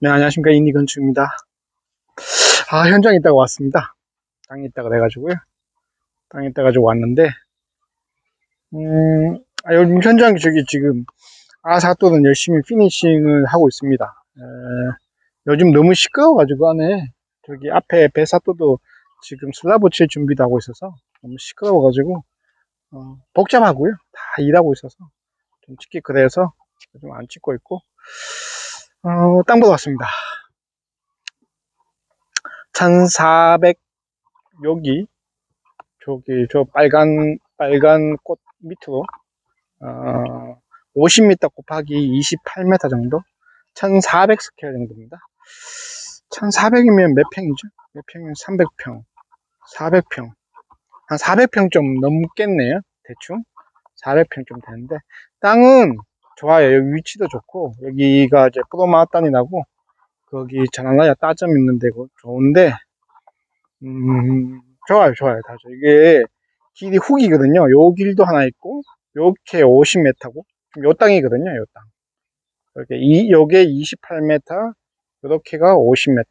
네, 안녕하십니까. 인디건축입니다. 아, 현장에 있다가 왔습니다. 땅에 있다가 돼가지고요. 땅에 있다가 가지고 왔는데, 음, 아, 요즘 현장 저기 지금 아사또는 열심히 피니싱을 하고 있습니다. 에, 요즘 너무 시끄러워가지고 안에 저기 앞에 배사또도 지금 슬라브 칠 준비도 하고 있어서 너무 시끄러워가지고 어, 복잡하고요. 다 일하고 있어서 좀 찍기 그래서 좀 안 찍고 있고 어, 땅 보러 왔습니다. 1400 여기 저기 저 빨간 빨간 꽃 밑으로 어, 50m 곱하기 28m 정도 1400 스퀘어 정도입니다. 1400이면 몇 평이죠? 몇 평이면 300평 400평 한 400평 좀 넘겠네요 대충 400평 좀 되는데 땅은 좋아요. 여기 위치도 좋고 여기가 이제 나고 거기 자나나야 따점 있는 데고 좋은데 음 좋아요 좋아요. 다 좋아요. 이게 길이 훅이거든요. 요 길도 하나 있고 요렇게 50m고 요 땅이거든요 요 땅. 이렇게 이 요게 28m 요렇게가 50m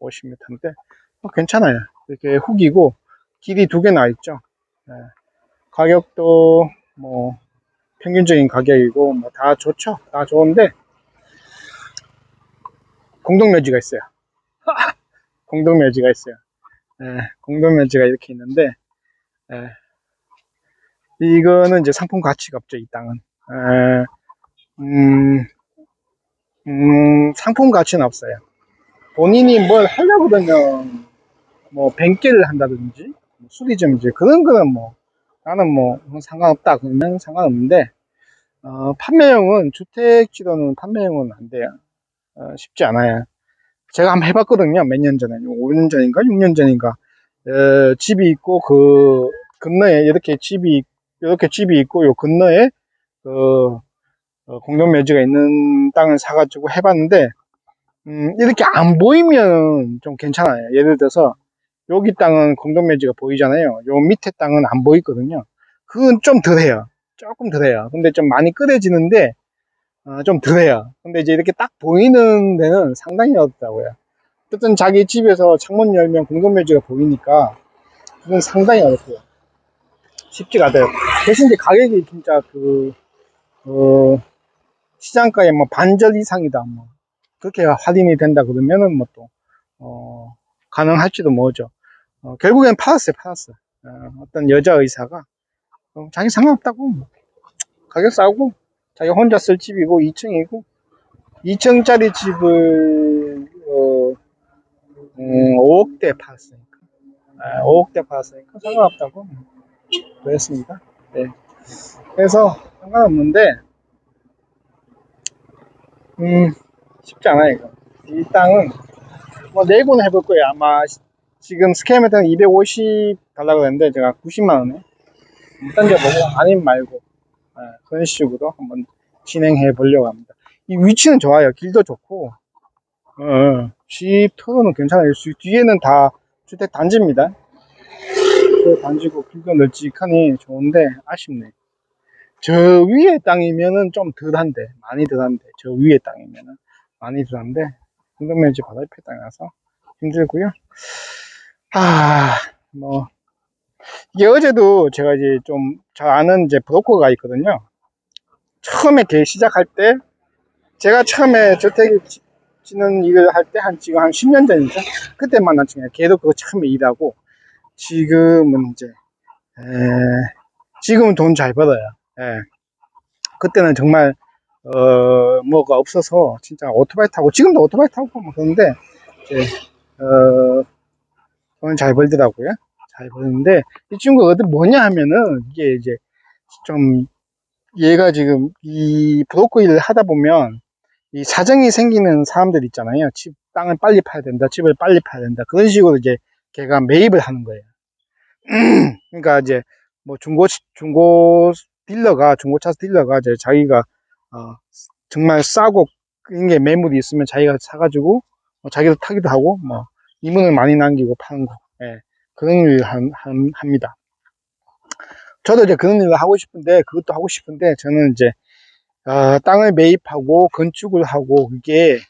50m인데 어, 괜찮아요. 이렇게 훅이고 길이 두 개나 있죠. 네. 가격도 뭐 평균적인 가격이고 뭐 다 좋죠. 다 좋은데 공동묘지가 있어요. 공동묘지가 있어요. 예, 공동묘지가 이렇게 있는데 예, 이거는 이제 상품 가치가 없죠 이 땅은. 예, 음, 음, 상품 가치는 없어요. 본인이 뭘 하려고 그러면 뭐 뱅기를 한다든지 뭐 수리점이지. 그런 거는 뭐 나는 뭐 상관없다. 그러면 상관없는데 어, 판매용은 주택지로는 판매용은 안 돼요. 어, 쉽지 않아요. 제가 한번 해봤거든요. 몇 년 전에. 5년 전인가? 6년 전인가? 어, 집이 있고 그 건너에 이렇게 집이 이렇게 집이 있고 요 건너에 그 어, 공동묘지가 있는 땅을 사가지고 해봤는데 음, 이렇게 안 보이면 좀 괜찮아요. 예를 들어서 여기 땅은 공동묘지가 보이잖아요. 요 밑에 땅은 안 보이거든요. 그건 좀 덜해요. 조금 덜해요. 근데 좀 많이 끓여지는데 어, 좀 덜해요. 근데 이제 이렇게 딱 보이는 데는 상당히 어렵다고요. 어쨌든 자기 집에서 창문 열면 공동묘지가 보이니까 그건 상당히 어렵고요. 쉽지가 않아요. 대신 이제 가격이 진짜 그 어, 시장가의 뭐 반절 이상이다. 뭐 그렇게 할인이 된다 그러면은 뭐 또 어, 가능할지도 모르죠. 어, 결국엔 팔았어요, 팔았어. 어, 떤 여자 의사가 어, 자기 상관없다고 가격 싸고 자기 혼자 쓸 집이고 2층이고 2층짜리 집을 어, 음, 5억대 팔았으니까 아, 5억대 팔았으니까 상관없다고 그랬습니다. 네. 그래서 상관없는데 음 쉽지 않아요 이거. 이 땅은 뭐 내고는 해볼 거예요 아마 지금 스퀘어미터는 250 달라고 했는데 제가 90만 원에 제가 보고 아님 말고 네, 그런 식으로 한번 진행해 보려고 합니다. 이 위치는 좋아요. 길도 좋고 어, 집 터는 괜찮아요. 뒤에는 다 주택 단지입니다. 주택 단지고 길도 널찍하니 좋은데 아쉽네. 저 위에 땅이면은 좀 덜한데 많이 덜한데 저 위에 땅이면은 많이 덜한데 공동면지 바다 옆에 땅이라서 힘들고요. 아, 뭐, 이게 어제도 제가 이제 좀 잘 아는 이제 브로커가 있거든요. 처음에 걔 시작할 때, 제가 처음에 저택 짓는 일을 할 때 한 지금 한 10년 전이죠. 그때 만났죠. 걔도 그거 처음에 일하고, 지금은 이제, 에, 지금은 돈 잘 벌어요. 예. 그때는 정말, 어, 뭐가 없어서 진짜 오토바이 타고, 지금도 오토바이 타고 뭐 그러는데, 이제, 어, 돈을 잘 벌더라고요. 잘 버는데 이 친구가 어디 뭐냐 하면은 이게 이제 좀 얘가 지금 이 브로커 일을 하다 보면 이 사정이 생기는 사람들 있잖아요. 집 땅을 빨리 파야 된다, 집을 빨리 파야 된다. 그런 식으로 이제 걔가 매입을 하는 거예요. 그러니까 이제 뭐 중고 중고 딜러가 중고차 딜러가 이제 자기가 어 정말 싸고 이게 매물이 있으면 자기가 사가지고 뭐 자기도 타기도 하고 뭐 이문을 많이 남기고 파는 거. 예, 그런 일을 한, 한, 합니다. 저도 이제 그런 일을 하고 싶은데, 그것도 하고 싶은데, 저는 이제, 어, 땅을 매입하고 건축을 하고, 그게, 에,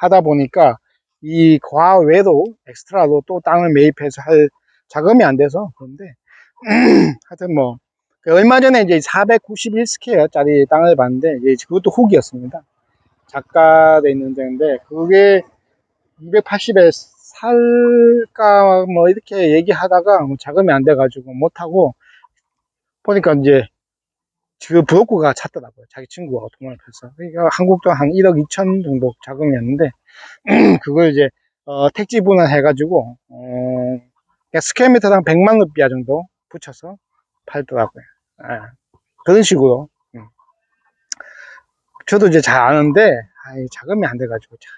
하다 보니까 이 과외로 엑스트라로 또 땅을 매입해서 할 자금이 안 돼서 그런데 하여튼 뭐그 얼마 전에 이제 491 스퀘어짜리 땅을 봤는데 이제 그것도 후기였습니다. 작가돼 있는 데인데 그게 280에 살까 뭐 이렇게 얘기하다가 뭐 자금이 안 돼가지고 못하고 보니까 이제 그 브로커가 찾더라고요. 자기 친구가 돈을 펴서. 그러니까 한국 돈 한 1억 2천 정도 자금이었는데 그걸 이제 어, 택지 분할해가지고 어, 그냥 스퀘어미터당 100만 루피아 정도 붙여서 팔더라고요. 아, 그런 식으로. 음. 저도 이제 잘 아는데 아이, 자금이 안 돼가지고 참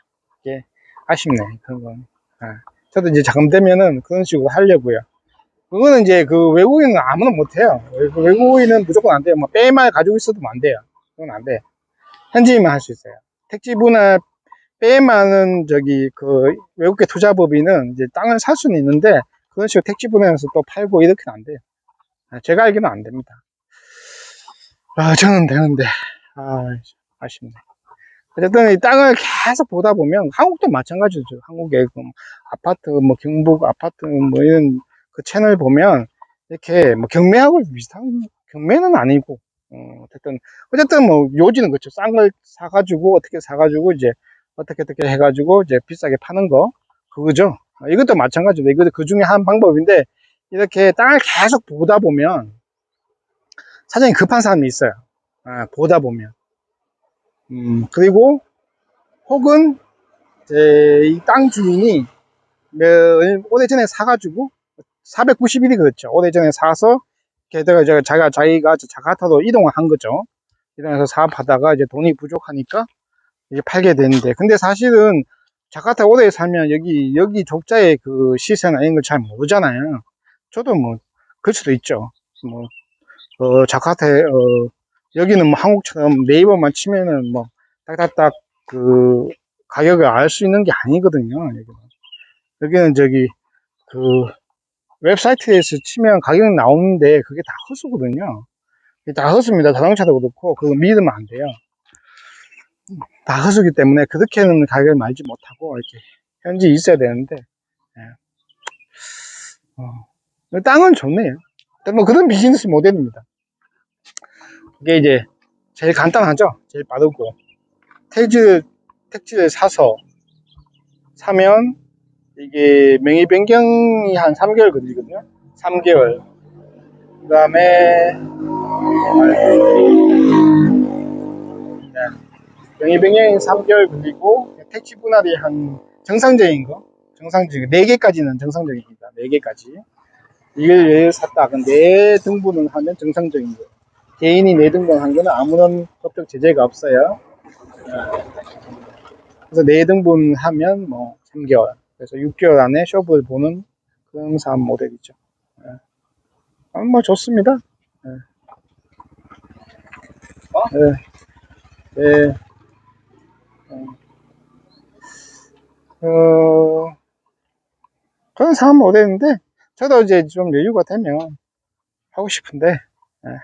이게 아쉽네 그런 건. 아, 저도 이제 자금 되면은 그런 식으로 하려고요. 그거는 이제 그 외국인은 아무나 못해요. 그 외국인은 무조건 안 돼요. 뭐 빼만 가지고 있어도 안 돼요. 그건 안 돼. 현지인만 할 수 있어요. 택지 분할 빼만은 저기 그 외국계 투자법인은 이제 땅을 살 수는 있는데 그런 식으로 택지 분할해서 또 팔고 이렇게는 안 돼요. 아, 제가 알기로는 안 됩니다. 아, 저는 되는데 아, 아쉽네. 어쨌든 이 땅을 계속 보다 보면 한국도 마찬가지죠. 한국의 그 아파트, 뭐 경북 아파트 뭐 이런 그 채널 보면 이렇게 뭐 경매하고 비슷한 경매는 아니고 어, 어쨌든 어쨌든 뭐 요지는 그렇죠. 싼 걸 사가지고 어떻게 사가지고 이제 어떻게 어떻게 해가지고 이제 비싸게 파는 거 그거죠. 어, 이것도 마찬가지로 이것도 그 중에 한 방법인데 이렇게 땅을 계속 보다 보면 사정이 급한 사람이 있어요. 아, 보다 보면 음, 그리고 혹은 이 땅 주인이 몇, 오래전에 사가지고 491이 그렇죠. 오래전에 사서 게다가 이제 자기가 자기가 자카타로 이동을 한 거죠. 이동해서 사업하다가 이제 돈이 부족하니까 이제 팔게 되는데 근데 사실은 자카타 오래 살면 여기 여기 족자의 그 시세나 이런 걸 잘 모르잖아요. 저도 뭐 그럴 수도 있죠. 뭐 어, 자카타에 어, 여기는 뭐 한국처럼 네이버만 치면은 뭐 딱딱딱 그 가격을 알 수 있는 게 아니거든요. 여기는, 여기는 저기 그 웹사이트에서 치면 가격 나오는데 그게 다 허수거든요. 다 허수입니다. 자동차도 그렇고 그거 믿으면 안 돼요. 다 허수기 때문에 그렇게는 가격을 말지 못하고 이렇게 현지 있어야 되는데 예. 어. 땅은 좋네요. 뭐 그런 비즈니스 모델입니다. 이게 이제 제일 간단하죠. 제일 빠르고 택지 택지를 사서 사면 이게 명의 변경이 한 3개월 걸리거든요. 3개월. 그 다음에 네. 명의 변경이 3개월 걸리고 택지 분할이 한 정상적인 거 정상적인 4개까지는 정상적입니다. 4개까지 이걸 왜 샀다. 근데 등분을 하면 정상적인 거 개인이 내등본한 거는 아무런 법적 제재가 없어요. 그래서 내등본 하면 뭐 3개월. 그래서 6개월 안에 쇼부를 보는 그런 사업 모델이죠. 아, 뭐 좋습니다. 네. 어? 네. 네. 어, 그런 사업 모델인데, 저도 이제 좀 여유가 되면 하고 싶은데, 예,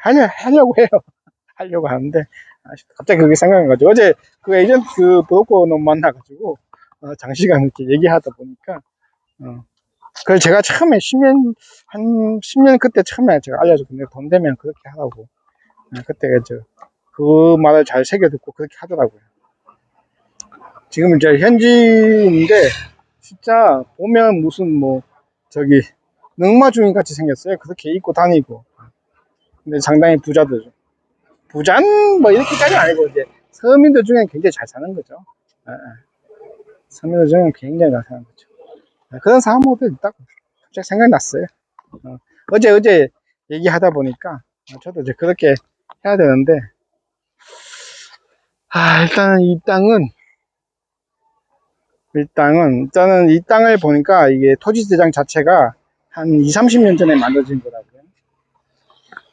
하려, 하려고 해요. 하려고 하는데, 아, 갑자기 그게 생각나가지고, 어제 그 에이전트 그 브로커 놈 만나가지고, 어, 장시간 이렇게 얘기하다 보니까, 어, 그걸 제가 처음에 10년, 한 10년 그때 처음에 제가 알려줬는데, 돈 되면 그렇게 하라고. 어, 그때 저, 그 말을 잘 새겨 듣고 그렇게 하더라고요. 지금 이제 현지인데, 진짜 보면 무슨 뭐, 저기, 능마주인 같이 생겼어요. 그렇게 입고 다니고. 근데 상당히 부자들죠. 부자는 뭐 이렇게까지 아니고 이제 서민들 중에 굉장히 잘 사는 거죠. 예, 예. 서민들 중에 굉장히 잘 사는 거죠. 예, 그런 사람들 딱 갑자기 생각났어요. 어, 제 어제 얘기하다 보니까 저도 이제 그렇게 해야 되는데 아 일단은 이 땅은 이 땅은 일단은 이 땅을 보니까 이게 토지 대장 자체가 한 2, 30년 전에 만들어진 거라고요.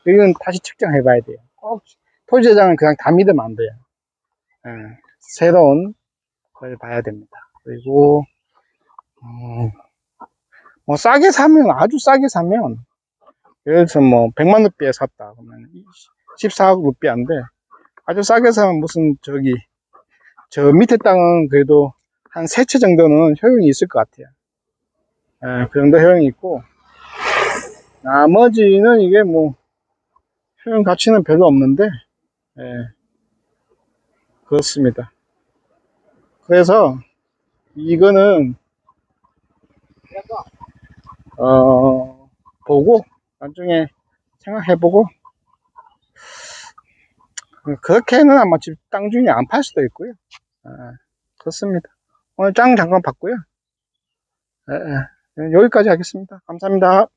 이건 다시 측정해 봐야 돼요. 꼭 토지대장은 그냥 다 믿으면 안 돼요. 예, 새로운 걸 봐야 됩니다. 그리고 음, 뭐 싸게 사면 아주 싸게 사면 예를 들어서 뭐 100만 루피에 샀다 그러면 14억 루피인데 아주 싸게 사면 무슨 저기 저 밑에 땅은 그래도 한 세 채 정도는 효용이 있을 것 같아요. 예, 그 정도 효용이 있고, 나머지는 이게 뭐, 효용 가치는 별로 없는데, 예, 그렇습니다. 그래서, 이거는, 어, 보고, 나중에 생각해보고, 그렇게는 아마 집땅 주인이 안팔 수도 있고요. 예, 그렇습니다. 오늘 짱 잠깐 봤고요. 예, 예. 여기까지 하겠습니다. 감사합니다.